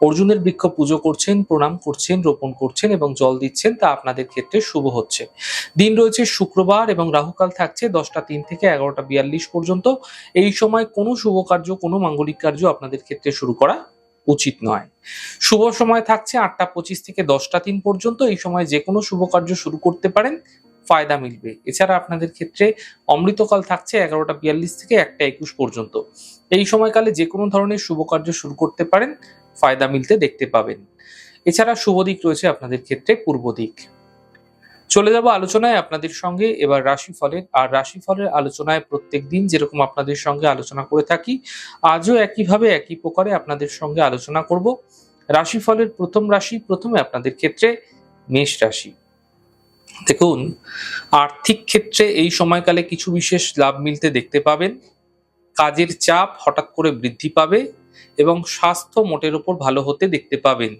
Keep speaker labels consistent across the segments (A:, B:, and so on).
A: অর্জুনের বৃক্ষ পুজো করছেন, প্রণাম করছেন, রোপণ করছেন এবং জল দিচ্ছেন, তা আপনাদের ক্ষেত্রে শুভ হচ্ছে। দিন রয়েছে শুক্রবার এবং রাহুকাল থাকছে দশটা তিন থেকে এগারোটা বিয়াল্লিশ পর্যন্ত। এই সময় কোনো শুভ কার্য, কোনো মাঙ্গলিক কার্য আপনাদের ক্ষেত্রে শুরু করা উচিত নয়। শুভ সময় থাকছে আটটা পঁচিশ থেকে দশটা তিন পর্যন্ত। এই সময় যে কোনো শুভ কার্য শুরু করতে পারেন, ফায়দা মিলবে। এছাড়া আপনাদের ক্ষেত্রে অমৃতকাল থাকছে এগারোটা বিয়াল্লিশ থেকে একটা একুশ পর্যন্ত। এই সময়কালে যে কোনো ধরনের শুভ কার্য শুরু করতে পারেন ফায়দা মিলতে দেখতে পাবেন। এছাড়া শুভ দিক রয়েছে আপনাদের ক্ষেত্রে পূর্ব দিক। চলে যাব আলোচনায় আপনাদের সঙ্গে। এবার রাশিফলের, আর রাশিফলের আলোচনায় প্রত্যেক দিন যেরকম আপনাদের সঙ্গে আলোচনা করে থাকি, আজও একইভাবে একই প্রকারে আপনাদের সঙ্গে আলোচনা করব। রাশিফলের প্রথম রাশি প্রথমে আপনাদের ক্ষেত্রে মেষ রাশি। দেখুন, আর্থিক ক্ষেত্রে এই সময়কালে কিছু বিশেষ লাভ মিলতে দেখতে পাবেন। কাজের চাপ হঠাৎ করে বৃদ্ধি পাবে। এবং স্বাস্থ্য মোটের ওপর ভালো হতে দেখতে পাবেন।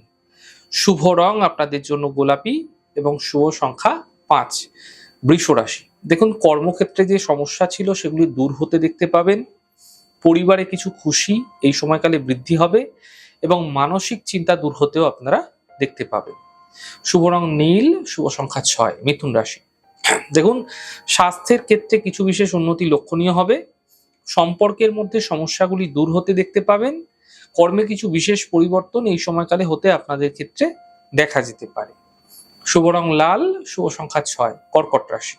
A: শুভ রং আপনাদের জন্য গোলাপি এবং শুভ সংখ্যা পাঁচ। বৃষ রাশি। দেখুন, কর্মক্ষেত্রে যে সমস্যা ছিল সেগুলি দূর হতে দেখতে পাবেন। পরিবারে কিছু খুশি, এই সময়কালে বৃদ্ধি হবে এবং মানসিক চিন্তা দূর হতেও আপনারা দেখতে পাবেন। শুভ রং নীল, শুভ সংখ্যা ছয়, মিথুন রাশি। দেখুন, স্বাস্থ্যের ক্ষেত্রে কিছু বিশেষ উন্নতি লক্ষণীয় হবে। সম্পর্কের মধ্যে সমস্যাগুলি দূর হতে দেখতে পাবেন। কর্মে কিছু বিশেষ পরিবর্তন এই সময়কালে হতে আপনাদের ক্ষেত্রে দেখা যেতে পারে। শুভ রং লাল, শুভ সংখ্যা ছয়, কর্কট রাশি।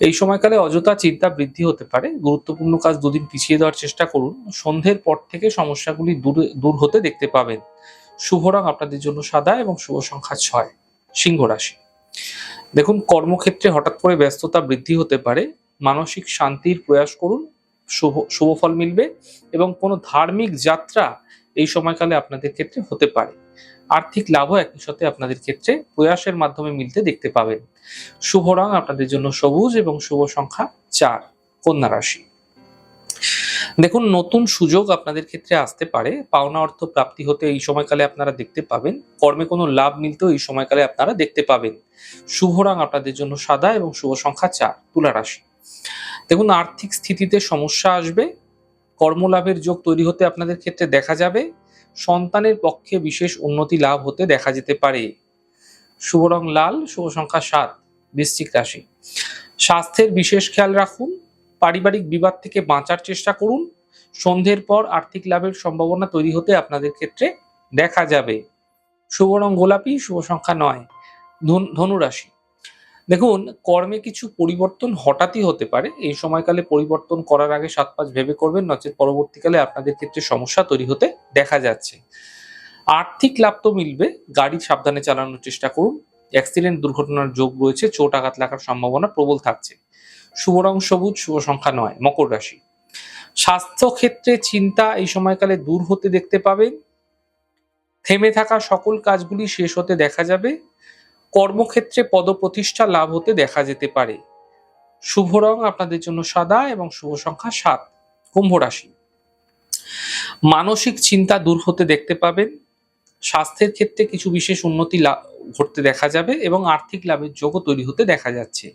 A: এই সময়কালে অযথা চিন্তা বৃদ্ধি হতে পারে। গুরুত্বপূর্ণ কাজ দুদিন পিছিয়ে দেওয়ার চেষ্টা করুন। সন্ধ্যের পর থেকে সমস্যাগুলি দূর দূর হতে দেখতে পাবেন। শুভ রং আপনাদের জন্য সাদা এবং শুভ সংখ্যা ছয়, সিংহ রাশি। দেখুন, কর্মক্ষেত্রে হঠাৎ করে ব্যস্ততা বৃদ্ধি হতে পারে। মানসিক শান্তির প্রয়াস করুন। শুভ শুভ ফল মিলবে এবং কোনো ধার্মিক যাত্রা এই সময়কালে আপনাদের ক্ষেত্রে হতে পারে। আর্থিক লাভও একই সাথে আপনাদের ক্ষেত্রে প্রয়াসের মাধ্যমে মিলতে দেখতে পাবেন। শুভ রং আপনাদের জন্য সবুজ এবং শুভ সংখ্যা চার, কন্যা রাশি। দেখুন, নতুন সুযোগ আপনাদের ক্ষেত্রে আসতে পারে। পাওনা অর্থ প্রাপ্তি হতে এই সময়কালে আপনারা দেখতে পাবেন। কর্মে কোনো লাভ মিলতেও এই সময়কালে আপনারা দেখতে পাবেন। শুভ রং আপনাদের জন্য সাদা এবং শুভ সংখ্যা চার, তুলা রাশি। দেখুন, আর্থিক স্থিতিতে সমস্যা আসবে, কর্মলাভের যোগ তৈরি হতে আপনাদের ক্ষেত্রে দেখা যাবে, সন্তানের পক্ষে বিশেষ উন্নতি লাভ হতে দেখা যেতে পারে। শুভ রং লাল, শুভ সংখ্যা সাত, বৃশ্চিক রাশি। স্বাস্থ্যের বিশেষ খেয়াল রাখুন, পারিবারিক বিবাদ থেকে বাঁচার চেষ্টা করুন, সন্ধ্যের পর আর্থিক লাভের সম্ভাবনা তৈরি হতে আপনাদের ক্ষেত্রে দেখা যাবে। শুভ রং গোলাপি, শুভ সংখ্যা নয় ধনুরাশি। দেখুন, কর্মে কিছু পরিবর্তন হঠাৎই হতে পারে। এই সময়কালে পরিবর্তন করার আগে সাত পাঁচ ভেবে করবেন, নচেত পরবর্তীকালে আপনাদের ক্ষেত্রে সমস্যা তৈরি হতে দেখা যাচ্ছে। আর্থিক লাভ তো মিলবে, গাড়ি সাবধানে চালানোর চেষ্টা করুন। অ্যাক্সিডেন্ট দুর্ঘটনার যোগ রয়েছে, চোট আঘাত লাগার সম্ভাবনা প্রবল থাকছে। শুভ রং সবুজ, শুভ সংখ্যা নয়, মকর রাশি। স্বাস্থ্য ক্ষেত্রে চিন্তা এই সময়কালে দূর হতে দেখতে পাবেন। থেমে থাকা সকল কাজগুলি শেষ হতে দেখা যাবে। কর্মক্ষেত্রে পদপ্রতিষ্ঠা লাভ হতে দেখা যেতে পারে। শুভ রং আপনাদের জন্য সাদা এবং শুভ সংখ্যা সাত। কুম্ভ রাশি। মানসিক চিন্তা দূর হতে দেখতে পাবেন। স্বাস্থ্যের ক্ষেত্রে কিছু বিশেষ উন্নতি ঘটতে দেখা যাবে এবং আর্থিক লাভের যোগও তৈরি হতে দেখা যাচ্ছে।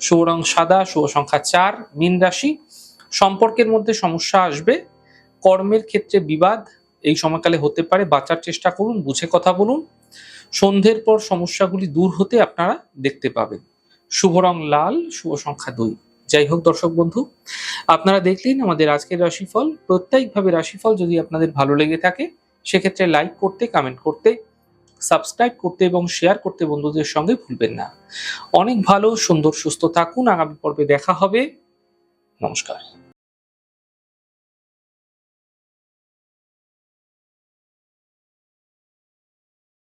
A: শুভ রং সাদা, শুভ সংখ্যা চার, মীন রাশি। সম্পর্কের মধ্যে সমস্যা আসবে। কর্মের ক্ষেত্রে বিবাদ এই সময়কালে হতে পারে। বাঁচার চেষ্টা করুন, বুঝে কথা বলুন। সন্ধ্যের পর সমস্যাগুলি দূর হতে আপনারা দেখতে পাবেন। শুভ রং লাল, শুভ সংখ্যা দুই। যাই হোক দর্শক বন্ধু, আপনারা দেখলেন আমাদের আজকের রাশিফল। প্রত্যেকভাবে রাশিফল যদি আপনাদের ভালো লেগে থাকে, সেক্ষেত্রে লাইক করতে কমেন্ট করতে সাবস্ক্রাইব করতে এবং শেয়ার করতে বন্ধুদের সঙ্গে ভুলবেন না। অনেক ভালো, সুন্দর, সুস্থ থাকুন। আগামী পর্বে দেখা হবে। নমস্কার।